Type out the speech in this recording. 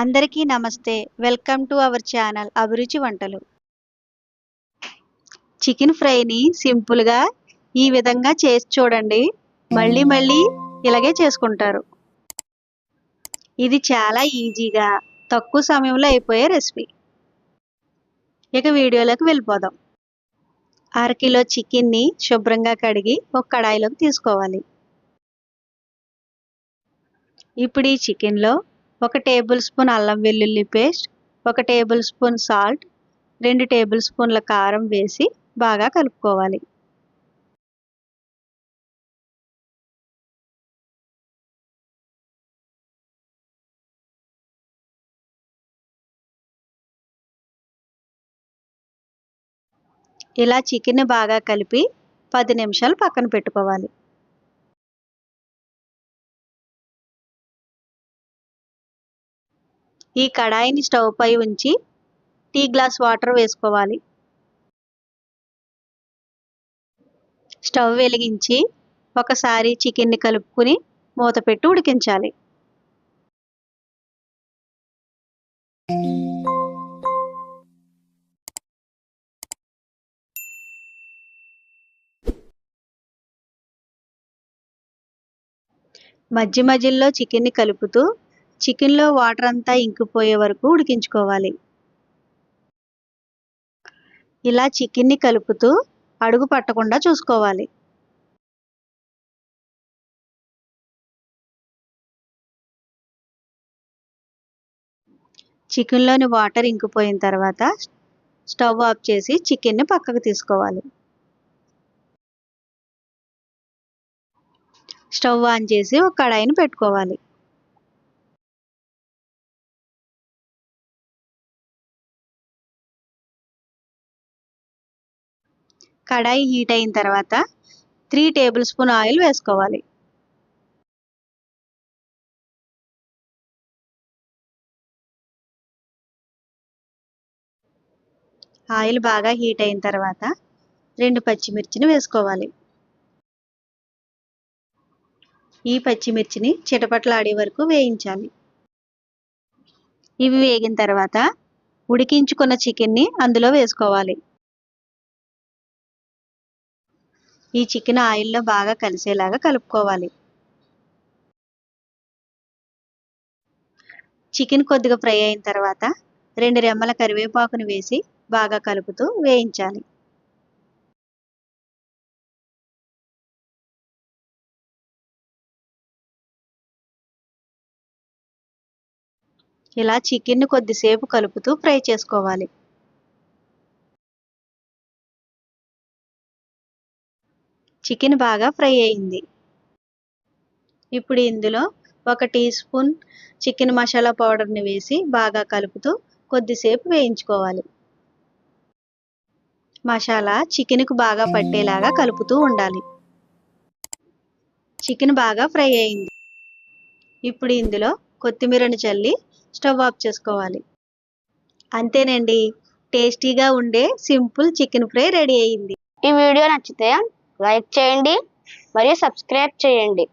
అందరికీ నమస్తే. Welcome to our channel అభిరుచి వంటలు. చికెన్ ఫ్రైని సింపుల్గా ఈ విధంగా చేసి చూడండి. మళ్ళీ మళ్ళీ ఇలాగే చేసుకుంటారు. ఇది చాలా ఈజీగా తక్కువ సమయంలో అయిపోయే రెసిపీ. ఇక వీడియోలోకి వెళ్ళిపోదాం. అరకిలో చికెన్ని శుభ్రంగా కడిగి ఒక కడాయిలోకి తీసుకోవాలి. ఇప్పుడు ఈ చికెన్లో ఒక టేబుల్ స్పూన్ అల్లం వెల్లుల్లి పేస్ట్ ఒక టేబుల్ స్పూన్ సాల్ట్ రెండు టేబుల్ స్పూన్ల కారం వేసి బాగా కలుపుకోవాలి. ఇలా చికెన్ బాగా కలిపి పది నిమిషాలు పక్కన పెట్టుకోవాలి. ఈ కడాయిని స్టవ్ పై ఉంచి టీ గ్లాస్ వాటర్ వేసుకోవాలి. స్టవ్ వెలిగించి ఒకసారి చికెన్ని కలుపుకుని మూత పెట్టి ఉడికించాలి. మధ్య మధ్యలో చికెన్ని కలుపుతూ చికెన్లో వాటర్ అంతా ఇంకిపోయే వరకు ఉడికించుకోవాలి. ఇలా చికెన్ని కలుపుతూ అడుగు పట్టకుండా చూసుకోవాలి. చికెన్లోని వాటర్ ఇంకిపోయిన తర్వాత స్టవ్ ఆఫ్ చేసి చికెన్ని పక్కకు తీసుకోవాలి. స్టవ్ ఆన్ చేసి ఒక కడాయిని పెట్టుకోవాలి. కడాయి హీట్ అయిన తర్వాత త్రీ టేబుల్ స్పూన్ ఆయిల్ వేసుకోవాలి. ఆయిల్ బాగా హీట్ అయిన తర్వాత రెండు పచ్చిమిర్చిని వేసుకోవాలి. ఈ పచ్చిమిర్చిని చిటపట్లాడే వరకు వేయించాలి. ఇవి వేగిన తర్వాత ఉడికించుకున్న చికెన్ని అందులో వేసుకోవాలి. ఈ చికెన్ ఆయిల్లో బాగా కలిసేలాగా కలుపుకోవాలి. చికెన్ కొద్దిగా ఫ్రై అయిన తర్వాత రెండు రెమ్మల కరివేపాకుని వేసి బాగా కలుపుతూ వేయించాలి. ఇలా చికెన్ను కొద్దిసేపు కలుపుతూ ఫ్రై చేసుకోవాలి. చికెన్ బాగా ఫ్రై అయింది. ఇప్పుడు ఇందులో ఒక టీ స్పూన్ చికెన్ మసాలా పౌడర్ని వేసి బాగా కలుపుతూ కొద్దిసేపు వేయించుకోవాలి. మసాలా చికెన్కు బాగా పట్టేలాగా కలుపుతూ ఉండాలి. చికెన్ బాగా ఫ్రై అయింది. ఇప్పుడు ఇందులో కొత్తిమీరను చల్లి స్టవ్ ఆఫ్ చేసుకోవాలి. అంతేనండి. టేస్టీగా ఉండే సింపుల్ చికెన్ ఫ్రై రెడీ అయింది. ఈ వీడియో నచ్చితే లైక్ చేయండి మరియు సబ్స్క్రైబ్ చేయండి.